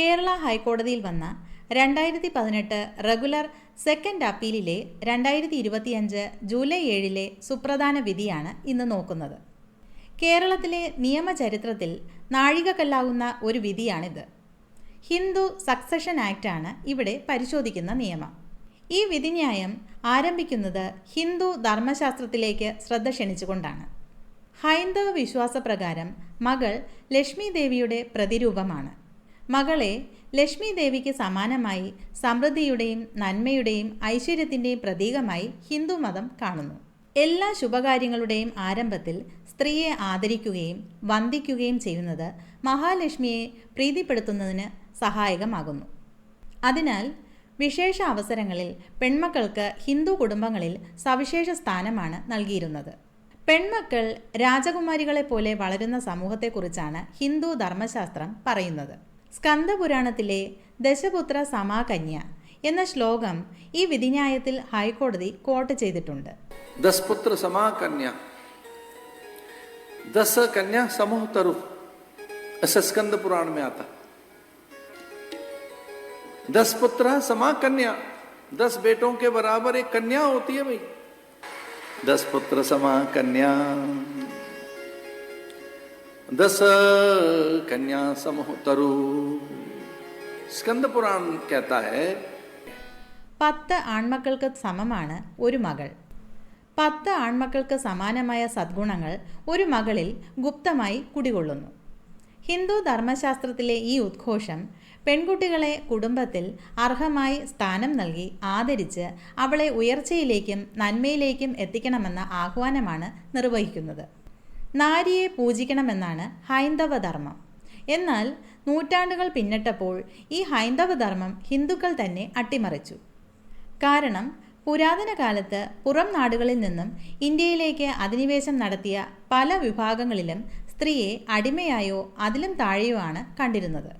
കേരള ഹൈക്കോടതിയിൽ വന്ന രണ്ടായിരത്തി പതിനെട്ട് റെഗുലർ സെക്കൻഡ് അപ്പീലിലെ രണ്ടായിരത്തി ഇരുപത്തിയഞ്ച് ജൂലൈ ഏഴിലെ സുപ്രധാന വിധിയാണ് ഇന്ന് നോക്കുന്നത്. കേരളത്തിലെ നിയമചരിത്രത്തിൽ നാഴികക്കല്ലാകുന്ന ഒരു വിധിയാണിത്. ഹിന്ദു സക്സഷൻ ആക്റ്റാണ് ഇവിടെ പരിശോധിക്കുന്ന നിയമം. ഈ വിധിന്യായം ആരംഭിക്കുന്നത് ഹിന്ദു ധർമ്മശാസ്ത്രത്തിലേക്ക് ശ്രദ്ധ ക്ഷണിച്ചുകൊണ്ടാണ്. ഹൈന്ദവ വിശ്വാസപ്രകാരം മകൾ ലക്ഷ്മി ദേവിയുടെ പ്രതിരൂപമാണ്. മകളെ ലക്ഷ്മി ദേവിക്ക് സമാനമായി സമൃദ്ധിയുടെയും നന്മയുടെയും ഐശ്വര്യത്തിന്റെയും പ്രതീകമായി ഹിന്ദുമതം കാണുന്നു. എല്ലാ ശുഭകാര്യങ്ങളുടെയും ആരംഭത്തിൽ സ്ത്രീയെ ആദരിക്കുകയും വന്ദിക്കുകയും ചെയ്യുന്നത് മഹാലക്ഷ്മിയെ പ്രീതിപ്പെടുത്തുന്നതിന് സഹായകമാകുന്നു. അതിനാൽ വിശേഷ അവസരങ്ങളിൽ പെൺമക്കൾക്ക് ഹിന്ദു കുടുംബങ്ങളിൽ സവിശേഷ സ്ഥാനമാണ് നൽകിയിരുന്നത്. പെൺമക്കൾ രാജകുമാരികളെ പോലെ വളരുന്ന സമൂഹത്തെക്കുറിച്ചാണ് ഹിന്ദു ധർമ്മശാസ്ത്രം പറയുന്നത്. സ്കന്ദപുരാണത്തിലെ ദശപുത്ര സമാകന്യ എന്ന ശ്ലോകം ഈ വിധിന്യായത്തിൽ ഹൈക്കോടതി കോട്ട് ചെയ്തിട്ടുണ്ട് दस पुत्र समा कन्या दस कन्या समूह तरु ऐसा स्कंद पुराण में आता दस पुत्र समा कन्या दस बेटों के बराबर एक कन्या होती है भाई दस पुत्र समा कन्या दस कन्या समूह तरु स्कंद पुराण कहता है പത്ത് ആൺമക്കൾക്ക് സമമാണ് ഒരു മകൾ പത്ത് ആൺമക്കൾക്ക് സമാനമായ സദ്ഗുണങ്ങൾ ഒരു മകളിൽ ഗുപ്തമായി കുടികൊള്ളുന്നു ഹിന്ദു ധർമ്മശാസ്ത്രത്തിലെ ഈ ഉദ്ഘോഷം പെൺകുട്ടികളെ കുടുംബത്തിൽ അർഹമായി സ്ഥാനം നൽകി ആദരിച്ച് അവളെ ഉയർച്ചയിലേക്കും നന്മയിലേക്കും എത്തിക്കണമെന്ന ആഹ്വാനമാണ് നിർവഹിക്കുന്നത് നാരിയെ പൂജിക്കണമെന്നാണ് ഹൈന്ദവ ധർമ്മം എന്നാൽ നൂറ്റാണ്ടുകൾ പിന്നിട്ടപ്പോൾ ഈ ഹൈന്ദവ ധർമ്മം ഹിന്ദുക്കൾ തന്നെ അട്ടിമറിച്ചു. കാരണം പുരാതന കാലത്ത് പുറം നാടുകളിൽ നിന്നും ഇന്ത്യയിലേക്ക് അധിനിവേശം നടത്തിയ പല വിഭാഗങ്ങളിലും സ്ത്രീയെ അടിമയായോ അതിലും താഴെയോ ആണ് കണ്ടിരുന്നത്.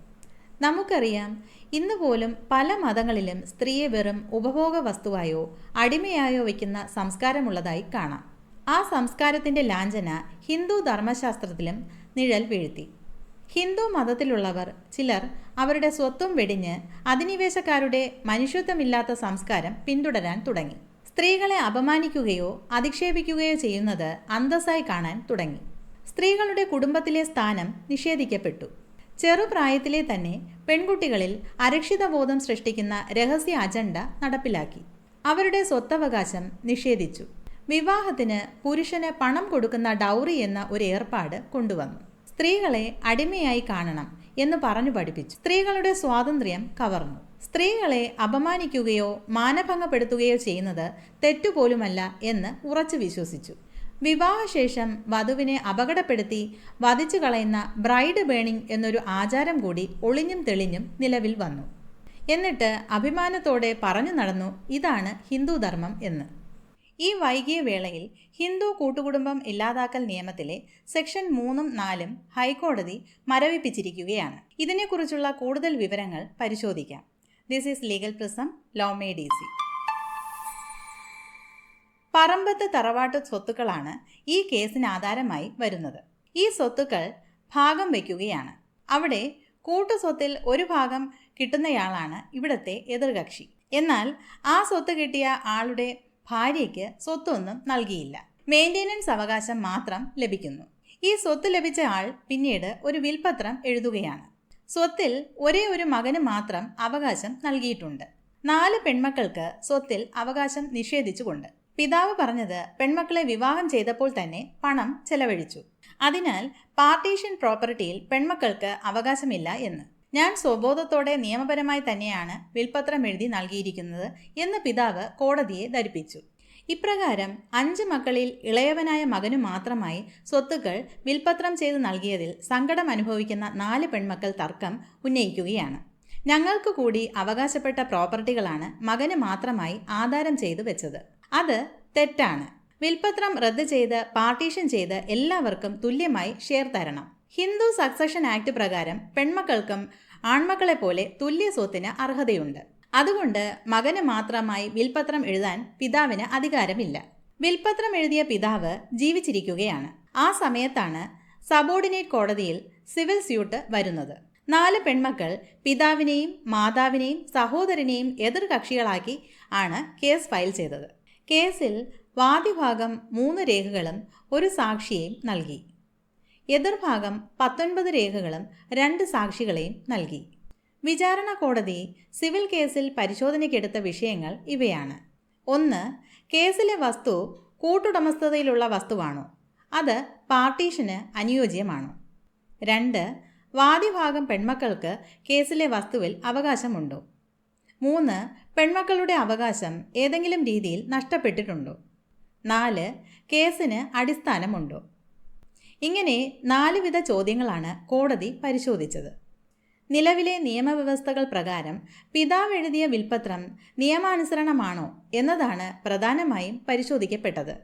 നമുക്കറിയാം ഇന്ന് പോലും പല മതങ്ങളിലും സ്ത്രീയെ വെറും ഉപഭോഗ വസ്തുവായോ അടിമയായോ വയ്ക്കുന്ന സംസ്കാരമുള്ളതായി കാണാം. ആ സംസ്കാരത്തിന്റെ ലാഞ്ചന ഹിന്ദു ധർമ്മശാസ്ത്രത്തിലും നിഴൽ വീഴ്ത്തി. ഹിന്ദു മതത്തിലുള്ളവർ ചിലർ അവരുടെ സ്വത്വം വെടിഞ്ഞ് അധിനിവേശക്കാരുടെ മനുഷ്യത്വമില്ലാത്ത സംസ്കാരം പിന്തുടരാൻ തുടങ്ങി. സ്ത്രീകളെ അപമാനിക്കുകയോ അധിക്ഷേപിക്കുകയോ ചെയ്യുന്നത് അന്തസ്സായി കാണാൻ തുടങ്ങി. സ്ത്രീകളുടെ കുടുംബത്തിലെ സ്ഥാനം നിഷേധിക്കപ്പെട്ടു. ചെറുപ്രായത്തിലെ തന്നെ പെൺകുട്ടികളിൽ അരക്ഷിതബോധം സൃഷ്ടിക്കുന്ന രഹസ്യ അജണ്ട നടപ്പിലാക്കി. അവരുടെ സ്വത്തവകാശം നിഷേധിച്ചു. വിവാഹത്തിന് പുരുഷന് പണം കൊടുക്കുന്ന ഡൗറി എന്ന ഒരു ഏർപ്പാട് കൊണ്ടുവന്നു. സ്ത്രീകളെ അടിമയായി കാണണം എന്ന് പറഞ്ഞു പഠിപ്പിച്ചു. സ്ത്രീകളുടെ സ്വാതന്ത്ര്യം കവർന്നു. സ്ത്രീകളെ അപമാനിക്കുകയോ മാനഭംഗപ്പെടുത്തുകയോ ചെയ്യുന്നത് തെറ്റുപോലുമല്ല എന്ന് ഉറച്ചു വിശ്വസിച്ചു. വിവാഹശേഷം വധുവിനെ അപകടപ്പെടുത്തി വധിച്ചു കളയുന്ന ബ്രൈഡ് ബേണിംഗ് എന്നൊരു ആചാരം കൂടി ഒളിഞ്ഞും തെളിഞ്ഞും നിലവിൽ വന്നു. എന്നിട്ട് അഭിമാനത്തോടെ പറഞ്ഞു നടന്നു ഇതാണ് ഹിന്ദുധർമ്മം എന്ന്. ഈ വൈകിയ വേളയിൽ ഹിന്ദു കൂട്ടുകുടുംബം ഇല്ലാതാക്കൽ നിയമത്തിലെ സെക്ഷൻ മൂന്നും നാലും ഹൈക്കോടതി മരവിപ്പിച്ചിരിക്കുകയാണ്. ഇതിനെക്കുറിച്ചുള്ള കൂടുതൽ വിവരങ്ങൾ പരിശോധിക്കാം. ദിസ് ഈസ് ലീഗൽ പ്രിസം ലോമേ ഡി സി പറമ്പത്ത് തറവാട്ട് സ്വത്തുക്കളാണ് ഈ കേസിന് ആധാരമായി വരുന്നത്. ഈ സ്വത്തുക്കൾ ഭാഗം വയ്ക്കുകയാണ്. അവിടെ കൂട്ടുസ്വത്തിൽ ഒരു ഭാഗം കിട്ടുന്നയാളാണ് ഇവിടത്തെ എതിർകക്ഷി. എന്നാൽ ആ സ്വത്ത് കിട്ടിയ ആളുടെ ഭാര്യയ്ക്ക് സ്വത്തൊന്നും നൽകിയില്ല. മെയിന്റെനൻസ് അവകാശം മാത്രം ലഭിക്കുന്നു. ഈ സ്വത്ത് ലഭിച്ച ആൾ പിന്നീട് ഒരു വിൽപത്രം എഴുതുകയാണ്. സ്വത്തിൽ ഒരേ ഒരു മകന് മാത്രം അവകാശം നൽകിയിട്ടുണ്ട്. നാല് പെൺമക്കൾക്ക് സ്വത്തിൽ അവകാശം നിഷേധിച്ചുകൊണ്ട്. പിതാവ് പറഞ്ഞത് പെൺമക്കളെ വിവാഹം ചെയ്തപ്പോൾ തന്നെ പണം ചെലവഴിച്ചു. അതിനാൽ പാർട്ടീഷൻ പ്രോപ്പർട്ടിയിൽ പെൺമക്കൾക്ക് അവകാശമില്ല എന്ന്. ഞാൻ സ്വബോധത്തോടെ നിയമപരമായി തന്നെയാണ് വിൽപത്രം എഴുതി നൽകിയിരിക്കുന്നത് എന്ന് പിതാവ് കോടതിയെ ധരിപ്പിച്ചു. ഇപ്രകാരം അഞ്ച് മക്കളിൽ ഇളയവനായ മകനു മാത്രമായി സ്വത്തുക്കൾ വിൽപത്രം ചെയ്ത് നൽകിയതിൽ സങ്കടം അനുഭവിക്കുന്ന നാല് പെൺമക്കൾ തർക്കം ഉന്നയിക്കുകയാണ്. ഞങ്ങൾക്ക് കൂടി അവകാശപ്പെട്ട പ്രോപ്പർട്ടികളാണ് മകന് മാത്രമായി ആധാരം ചെയ്തു വെച്ചത്. അത് തെറ്റാണ്. വിൽപത്രം റദ്ദ് ചെയ്ത് പാർട്ടീഷൻ ചെയ്ത് എല്ലാവർക്കും തുല്യമായി ഷെയർ തരണം. ഹിന്ദു സക്സഷൻ ആക്ട് പ്രകാരം പെൺമക്കൾക്കും ആൺമക്കളെ പോലെ തുല്യ സ്വത്തിന് അർഹതയുണ്ട്. അതുകൊണ്ട് മകന് മാത്രമായി വിൽപത്രം എഴുതാൻ പിതാവിന് അധികാരമില്ല. വിൽപത്രം എഴുതിയ പിതാവ് ജീവിച്ചിരിക്കുകയാണ്. ആ സമയത്താണ് സബോർഡിനേറ്റ് കോടതിയിൽ സിവിൽ സ്യൂട്ട് വരുന്നത്. നാല് പെൺമക്കൾ പിതാവിനെയും മാതാവിനെയും സഹോദരനെയും എതിർകക്ഷികളാക്കി ആണ് കേസ് ഫയൽ ചെയ്തത്. കേസിൽ വാദിഭാഗം മൂന്ന് രേഖകളും ഒരു സാക്ഷിയെയും നൽകി. എതിർഭാഗം പത്തൊൻപത് രേഖകളും രണ്ട് സാക്ഷികളെയും നൽകി. വിചാരണ കോടതി സിവിൽ കേസിൽ പരിശോധനയ്ക്കെടുത്ത വിഷയങ്ങൾ ഇവയാണ്. ഒന്ന് കേസിലെ വസ്തു കൂട്ടുടമസ്ഥതയിലുള്ള വസ്തുവാണോ? അത് പാർട്ടീഷന് അനുയോജ്യമാണോ? രണ്ട് വാദിഭാഗം പെൺമക്കൾക്ക് കേസിലെ വസ്തുവിൽ അവകാശമുണ്ടോ? മൂന്ന് പെൺമക്കളുടെ അവകാശം ഏതെങ്കിലും രീതിയിൽ നഷ്ടപ്പെട്ടിട്ടുണ്ടോ? നാല് കേസിന് അടിസ്ഥാനമുണ്ടോ? ഇങ്ങനെ നാലുവിധ ചോദ്യങ്ങളാണ് കോടതി പരിശോധിച്ചത്. നിലവിലെ നിയമവ്യവസ്ഥകൾ പ്രകാരം പിതാവ് എഴുതിയ വിൽപ്പത്രം നിയമാനുസരണമാണോ എന്നതാണ് പ്രധാനമായും പരിശോധിക്കപ്പെട്ടത്.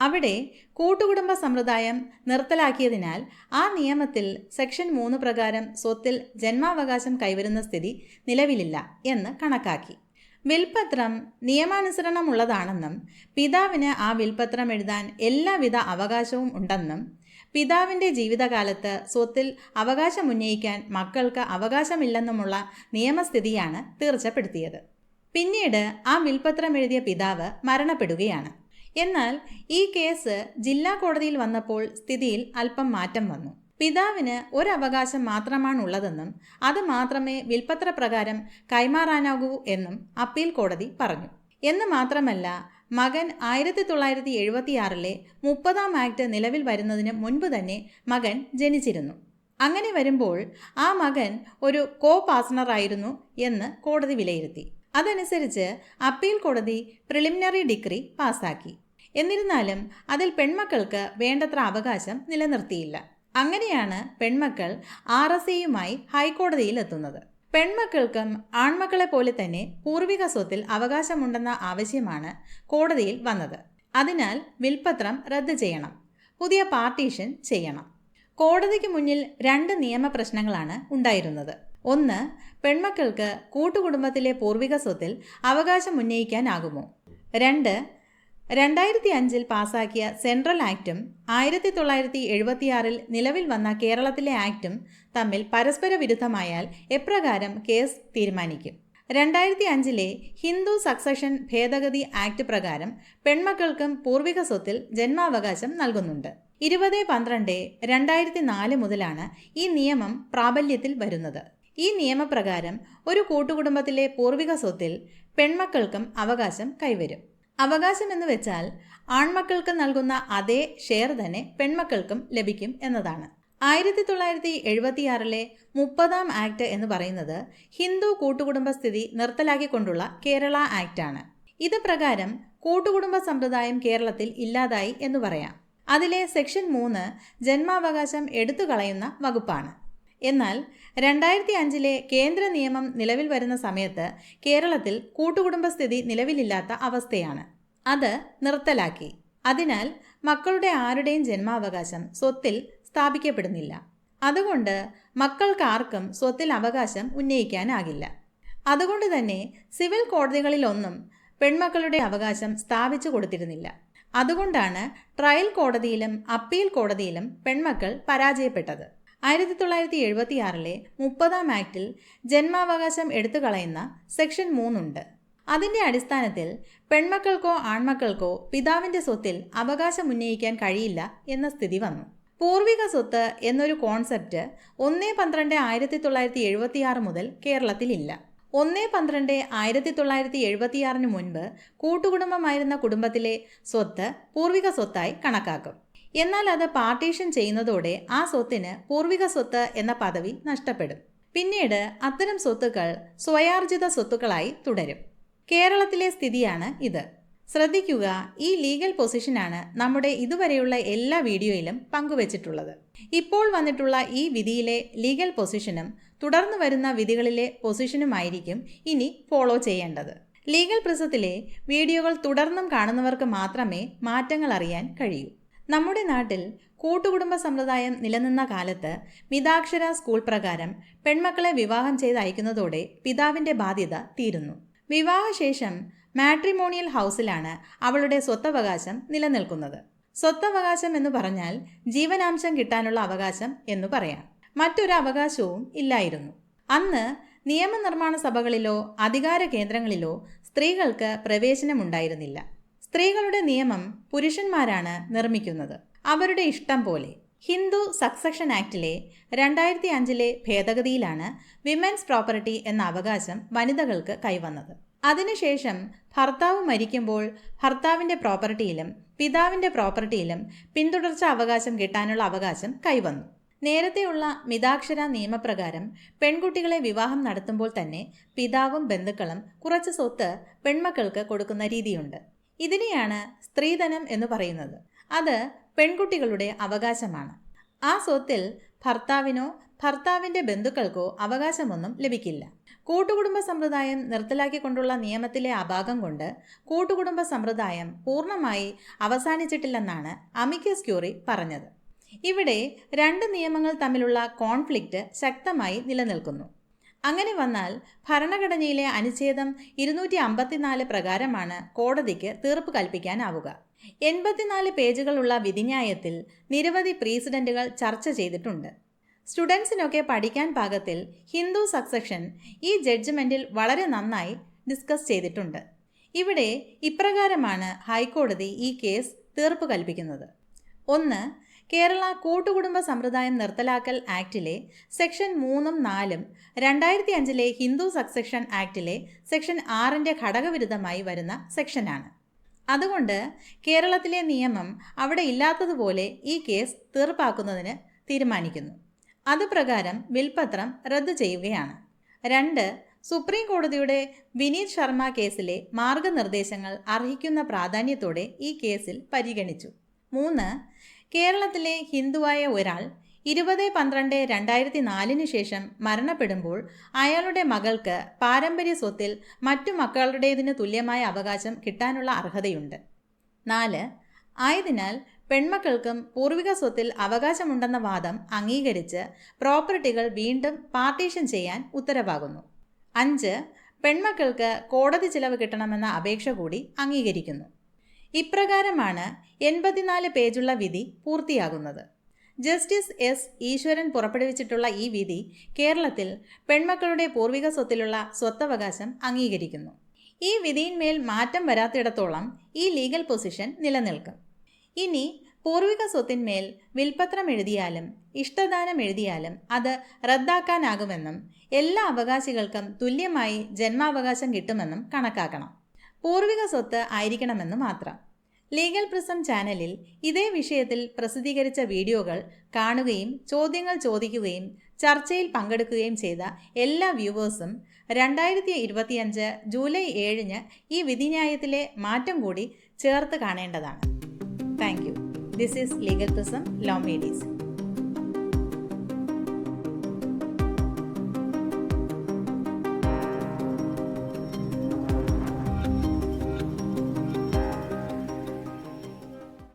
അവിടെ കൂട്ടുകുടുംബ സമ്പ്രദായം നിർത്തലാക്കിയതിനാൽ ആ നിയമത്തിൽ സെക്ഷൻ മൂന്ന് പ്രകാരം സ്വത്തിൽ ജന്മാവകാശം കൈവരുന്ന സ്ഥിതി നിലവിലില്ല എന്ന് കണക്കാക്കി. വിൽപ്പത്രം നിയമാനുസരണമുള്ളതാണെന്നും പിതാവിന് ആ വിൽപ്പത്രം എഴുതാൻ എല്ലാവിധ അവകാശവും ഉണ്ടെന്നും പിതാവിന്റെ ജീവിതകാലത്ത് സ്വത്തിൽ അവകാശമുന്നയിക്കാൻ മക്കൾക്ക് അവകാശമില്ലെന്നുമുള്ള നിയമസ്ഥിതിയാണ് തീർച്ചപ്പെടുത്തിയത്. പിന്നീട് ആ വിൽപത്രം എഴുതിയ പിതാവ് മരണപ്പെടുകയാണ്. എന്നാൽ ഈ കേസ് ജില്ലാ കോടതിയിൽ വന്നപ്പോൾ സ്ഥിതിയിൽ അല്പം മാറ്റം വന്നു. പിതാവിന് ഒരവകാശം മാത്രമാണുള്ളതെന്നും അത് മാത്രമേ വിൽപ്പത്രപ്രകാരം കൈമാറാനാകൂ എന്നും അപ്പീൽ കോടതി പറഞ്ഞു. എന്ന് മാത്രമല്ല മകൻ ആയിരത്തി തൊള്ളായിരത്തി എഴുപത്തിയാറിലെ മുപ്പതാം ആക്ട് നിലവിൽ വരുന്നതിന് മുൻപ് തന്നെ മകൻ ജനിച്ചിരുന്നു. അങ്ങനെ വരുമ്പോൾ ആ മകൻ ഒരു കോ പാസണറായിരുന്നു എന്ന് കോടതി വിലയിരുത്തി. അതനുസരിച്ച് അപ്പീൽ കോടതി പ്രിലിമിനറി ഡിഗ്രി പാസാക്കി എന്നിരുന്നാലും അതിൽ പെൺമക്കൾക്ക് വേണ്ടത്ര അവകാശം നിലനിർത്തിയില്ല. അങ്ങനെയാണ് പെൺമക്കൾ ആർ എസ് ഹൈക്കോടതിയിൽ എത്തുന്നത്. പെൺമക്കൾക്കും ആൺമക്കളെ പോലെ തന്നെ പൂർവിക സ്വത്തിൽ അവകാശമുണ്ടെന്ന ആവശ്യമാണ് കോടതിയിൽ വന്നത്. അതിനാൽ വിൽപത്രം റദ്ദ് ചെയ്യണം. പുതിയ പാർട്ടീഷൻ ചെയ്യണം. കോടതിക്ക് മുന്നിൽ രണ്ട് നിയമ പ്രശ്നങ്ങളാണ് ഉണ്ടായിരുന്നത്. ഒന്ന് പെൺമക്കൾക്ക് കൂട്ടുകുടുംബത്തിലെ പൂർവിക സ്വത്തിൽ അവകാശം ഉന്നയിക്കാനാകുമോ? രണ്ട് രണ്ടായിരത്തി അഞ്ചിൽ പാസാക്കിയ സെൻട്രൽ ആക്റ്റും ആയിരത്തി തൊള്ളായിരത്തി എഴുപത്തിയാറിൽ നിലവിൽ വന്ന കേരളത്തിലെ ആക്റ്റും തമ്മിൽ പരസ്പര വിരുദ്ധമായാൽ എപ്രകാരം കേസ് തീരുമാനിക്കും? രണ്ടായിരത്തി അഞ്ചിലെ ഹിന്ദു സക്സഷൻ ഭേദഗതി ആക്ട് പ്രകാരം പെൺമക്കൾക്കും പൂർവിക സ്വത്തിൽ ജന്മാവകാശം നൽകുന്നുണ്ട്. ഇരുപത് പന്ത്രണ്ട് രണ്ടായിരത്തി നാല് മുതലാണ് ഈ നിയമം പ്രാബല്യത്തിൽ വരുന്നത്. ഈ നിയമപ്രകാരം ഒരു കൂട്ടുകുടുംബത്തിലെ പൂർവിക സ്വത്തിൽ പെൺമക്കൾക്കും അവകാശം കൈവരും. അവകാശം എന്ന് വെച്ചാൽ ആൺമക്കൾക്ക് നൽകുന്ന അതേ ഷെയർ തന്നെ പെൺമക്കൾക്കും ലഭിക്കും എന്നതാണ്. ആയിരത്തി തൊള്ളായിരത്തി എഴുപത്തിയാറിലെ മുപ്പതാം ആക്ട് എന്ന് പറയുന്നത് ഹിന്ദു കൂട്ടുകുടുംബ സ്ഥിതി നിർത്തലാക്കിക്കൊണ്ടുള്ള കേരള ആക്റ്റാണ് ഇത് പ്രകാരം കൂട്ടുകുടുംബ സമ്പ്രദായം കേരളത്തിൽ ഇല്ലാതായി എന്ന് പറയാം. അതിലെ സെക്ഷൻ മൂന്ന് ജന്മാവകാശം എടുത്തു കളയുന്ന വകുപ്പാണ്. എന്നാൽ രണ്ടായിരത്തി അഞ്ചിലെ കേന്ദ്ര നിയമം നിലവിൽ വരുന്ന സമയത്ത് കേരളത്തിൽ കൂട്ടുകുടുംബസ്ഥിതി നിലവിലില്ലാത്ത അവസ്ഥയാണ്. അത് നിർത്തലാക്കി. അതിനാൽ മക്കളുടെ ആരുടെയും ജന്മാവകാശം സ്വത്തിൽ സ്ഥാപിക്കപ്പെടുന്നില്ല. അതുകൊണ്ട് മക്കൾക്കാർക്കും സ്വത്തിൽ അവകാശം ഉന്നയിക്കാനാകില്ല. അതുകൊണ്ട് തന്നെ സിവിൽ കോടതികളിലൊന്നും പെൺമക്കളുടെ അവകാശം സ്ഥാപിച്ചു കൊടുത്തിരുന്നില്ല. അതുകൊണ്ടാണ് ട്രയൽ കോടതിയിലും അപ്പീൽ കോടതിയിലും പെൺമക്കൾ പരാജയപ്പെട്ടത്. ആയിരത്തി തൊള്ളായിരത്തി എഴുപത്തി ആറിലെ മുപ്പതാം ആക്ടിൽ ജന്മാവകാശം എടുത്തു കളയുന്ന സെക്ഷൻ മൂന്നുണ്ട്. അതിന്റെ അടിസ്ഥാനത്തിൽ പെൺമക്കൾക്കോ ആൺമക്കൾക്കോ പിതാവിന്റെ സ്വത്തിൽ അവകാശം ഉന്നയിക്കാൻ കഴിയില്ല എന്ന സ്ഥിതി വന്നു. പൂർവിക സ്വത്ത് എന്നൊരു കോൺസെപ്റ്റ് ഒന്നേ പന്ത്രണ്ട് ആയിരത്തി തൊള്ളായിരത്തി എഴുപത്തി ആറ് മുതൽ കേരളത്തിലില്ല ഒന്ന് പന്ത്രണ്ട് ആയിരത്തി തൊള്ളായിരത്തി എഴുപത്തിയാറിന് മുൻപ് കൂട്ടുകുടുംബമായിരുന്ന കുടുംബത്തിലെ സ്വത്ത് പൂർവിക സ്വത്തായി കണക്കാക്കും. എന്നാൽ അത് പാർട്ടീഷൻ ചെയ്യുന്നതോടെ ആ സ്വത്തിന് പൂർവിക സ്വത്ത് എന്ന പദവി നഷ്ടപ്പെടും. പിന്നീട് അത്തരം സ്വത്തുക്കൾ സ്വയാർജിത സ്വത്തുക്കളായി തുടരും. കേരളത്തിലെ സ്ഥിതിയാണ് ഇത്. ശ്രദ്ധിക്കുക ഈ ലീഗൽ പൊസിഷനാണ് നമ്മുടെ ഇതുവരെയുള്ള എല്ലാ വീഡിയോയിലും പങ്കുവച്ചിട്ടുള്ളത്. ഇപ്പോൾ വന്നിട്ടുള്ള ഈ വിധിയിലെ ലീഗൽ പൊസിഷനും തുടർന്നു വരുന്ന വിധികളിലെ പൊസിഷനുമായിരിക്കും ഇനി ഫോളോ ചെയ്യേണ്ടത്. ലീഗൽ പ്രിസത്തിലെ വീഡിയോകൾ തുടർന്നും കാണുന്നവർക്ക് മാത്രമേ മാറ്റങ്ങൾ അറിയാൻ കഴിയൂ. നമ്മുടെ നാട്ടിൽ കൂട്ടുകുടുംബ സമ്പ്രദായം നിലനിന്ന കാലത്ത് മിതാക്ഷര സ്കൂൾ പ്രകാരം പെൺമക്കളെ വിവാഹം ചെയ്ത് അയക്കുന്നതോടെ പിതാവിന്റെ ബാധ്യത തീരുന്നു. വിവാഹശേഷം മാട്രിമോണിയൽ ഹൗസിലാണ് അവളുടെ സ്വത്തവകാശം നിലനിൽക്കുന്നത്. സ്വത്തവകാശം എന്ന് പറഞ്ഞാൽ ജീവനാംശം കിട്ടാനുള്ള അവകാശം എന്ന് പറയാം. മറ്റൊരു അവകാശവും ഇല്ലായിരുന്നു. അന്ന് നിയമനിർമ്മാണ സഭകളിലോ അധികാര കേന്ദ്രങ്ങളിലോ സ്ത്രീകൾക്ക് പ്രവേശനമുണ്ടായിരുന്നില്ല. സ്ത്രീകളുടെ നിയമം പുരുഷന്മാരാണ് നിർമ്മിക്കുന്നത്. അവരുടെ ഇഷ്ടം പോലെ. ഹിന്ദു സക്സഷൻ ആക്ടിലെ രണ്ടായിരത്തി അഞ്ചിലെ ഭേദഗതിയിലാണ് വിമൻസ് പ്രോപ്പർട്ടി എന്ന അവകാശം വനിതകൾക്ക് കൈവന്നത്. അതിനുശേഷം ഭർത്താവ് മരിക്കുമ്പോൾ ഭർത്താവിന്റെ പ്രോപ്പർട്ടിയിലും പിതാവിന്റെ പ്രോപ്പർട്ടിയിലും പിന്തുടർച്ച അവകാശം കിട്ടാനുള്ള അവകാശം കൈവന്നു. നേരത്തെയുള്ള മിതാക്ഷര നിയമപ്രകാരം പെൺകുട്ടികളെ വിവാഹം നടത്തുമ്പോൾ തന്നെ പിതാവും ബന്ധുക്കളും കുറച്ച് സ്വത്ത് പെൺമക്കൾക്ക് കൊടുക്കുന്ന രീതിയുണ്ട്. ഇതിനെയാണ് സ്ത്രീധനം എന്ന് പറയുന്നത്. അത് പെൺകുട്ടികളുടെ അവകാശമാണ്. ആ സ്വത്തിൽ ഭർത്താവിനോ ഭർത്താവിന്റെ ബന്ധുക്കൾക്കോ അവകാശമൊന്നും ലഭിക്കില്ല. കൂട്ടുകുടുംബ സമ്പ്രദായം നിർത്തലാക്കിക്കൊണ്ടുള്ള നിയമത്തിലെ അഭാഗം കൊണ്ട് കൂട്ടുകുടുംബ സമ്പ്രദായം പൂർണമായി അവസാനിച്ചിട്ടില്ലെന്നാണ് അമിക്കസ് ക്യൂറി പറഞ്ഞത്. ഇവിടെ രണ്ട് നിയമങ്ങൾ തമ്മിലുള്ള കോൺഫ്ലിക്റ്റ് ശക്തമായി നിലനിൽക്കുന്നു. അങ്ങനെ വന്നാൽ ഭരണഘടനയിലെ അനുച്ഛേദം ഇരുന്നൂറ്റി അമ്പത്തിനാല് പ്രകാരമാണ് കോടതിക്ക് തീർപ്പ് കൽപ്പിക്കാനാവുക. എൺപത്തിനാല് പേജുകളുള്ള വിധിന്യായത്തിൽ നിരവധി പ്രീസിഡന്റുകൾ ചർച്ച ചെയ്തിട്ടുണ്ട്. സ്റ്റുഡൻസിനൊക്കെ പഠിക്കാൻ പാകത്തിൽ ഹിന്ദു സക്സഷൻ ഈ ജഡ്ജ്മെന്റിൽ വളരെ നന്നായി ഡിസ്കസ് ചെയ്തിട്ടുണ്ട്. ഇവിടെ ഇപ്രകാരമാണ് ഹൈക്കോടതി ഈ കേസ് തീർപ്പ് കൽപ്പിക്കുന്നത്. ഒന്ന് കേരള കൂട്ടുകുടുംബ സമ്പ്രദായം നിർത്തലാക്കൽ ആക്ടിലെ സെക്ഷൻ മൂന്നും നാലും രണ്ടായിരത്തി അഞ്ചിലെ ഹിന്ദു സക്സഷൻ ആക്ടിലെ സെക്ഷൻ ആറിന്റെ ഘടകവിരുദ്ധമായി വരുന്ന സെക്ഷനാണ്. അതുകൊണ്ട് കേരളത്തിലെ നിയമം അവിടെ ഇല്ലാത്തതുപോലെ ഈ കേസ് തീർപ്പാക്കുന്നതിന് തീരുമാനിക്കുന്നു. അതുപ്രകാരം വിൽപത്രം റദ്ദു ചെയ്യുകയാണ്. രണ്ട് സുപ്രീം കോടതിയുടെ വിനീത് ശർമ്മ കേസിലെ മാർഗനിർദ്ദേശങ്ങൾ അർഹിക്കുന്ന പ്രാധാന്യത്തോടെ ഈ കേസിൽ പരിഗണിച്ചു. മൂന്ന് കേരളത്തിലെ ഹിന്ദുവായ ഒരാൾ ഇരുപത് പന്ത്രണ്ട് രണ്ടായിരത്തി നാലിന് ശേഷം മരണപ്പെടുമ്പോൾ അയാളുടെ മകൾക്ക് പാരമ്പര്യ സ്വത്തിൽ മറ്റു മക്കളുടേതിന് തുല്യമായ അവകാശം കിട്ടാനുള്ള അർഹതയുണ്ട്. നാല് ആയതിനാൽ പെൺമക്കൾക്കും പൂർവിക സ്വത്തിൽ അവകാശമുണ്ടെന്ന വാദം അംഗീകരിച്ച് പ്രോപ്പർട്ടികൾ വീണ്ടും പാർട്ടീഷൻ ചെയ്യാൻ ഉത്തരവാകുന്നു. അഞ്ച് പെൺമക്കൾക്ക് കോടതി ചിലവ് കിട്ടണമെന്ന അപേക്ഷ കൂടി അംഗീകരിക്കുന്നു. ഇപ്രകാരമാണ് എൺപത്തിനാല് പേജുള്ള വിധി പൂർത്തിയാകുന്നത്. ജസ്റ്റിസ് എസ് ഈശ്വരൻ പുറപ്പെടുവിച്ചിട്ടുള്ള ഈ വിധി കേരളത്തിൽ പെൺമക്കളുടെ പൂർവിക സ്വത്തിലുള്ള സ്വത്തവകാശം അംഗീകരിക്കുന്നു. ഈ വിധിയിന്മേൽ മാറ്റം വരാത്തിടത്തോളം ഈ ലീഗൽ പൊസിഷൻ നിലനിൽക്കും. ഇനി പൂർവിക സ്വത്തിന്മേൽ വിൽപത്രം എഴുതിയാലും ഇഷ്ടദാനം എഴുതിയാലും അത് റദ്ദാക്കാനാകുമെന്നും എല്ലാ അവകാശികൾക്കും തുല്യമായി ജന്മാവകാശം കിട്ടുമെന്നും കണക്കാക്കണം. പൂർവിക സ്വത്ത് ആയിരിക്കണമെന്ന് മാത്രം. ലീഗൽ പ്രിസം ചാനലിൽ ഇതേ വിഷയത്തിൽ പ്രസിദ്ധീകരിച്ച വീഡിയോകൾ കാണുകയും ചോദ്യങ്ങൾ ചോദിക്കുകയും ചർച്ചയിൽ പങ്കെടുക്കുകയും ചെയ്ത എല്ലാ വ്യൂവേഴ്സും രണ്ടായിരത്തി ഇരുപത്തിയഞ്ച് ജൂലൈ ഏഴിന് ഈ വിധിന്യായത്തിലെ മാറ്റം കൂടി ചേർത്ത് കാണേണ്ടതാണ്. Thank you. This is Legal Prism മേഡീസ്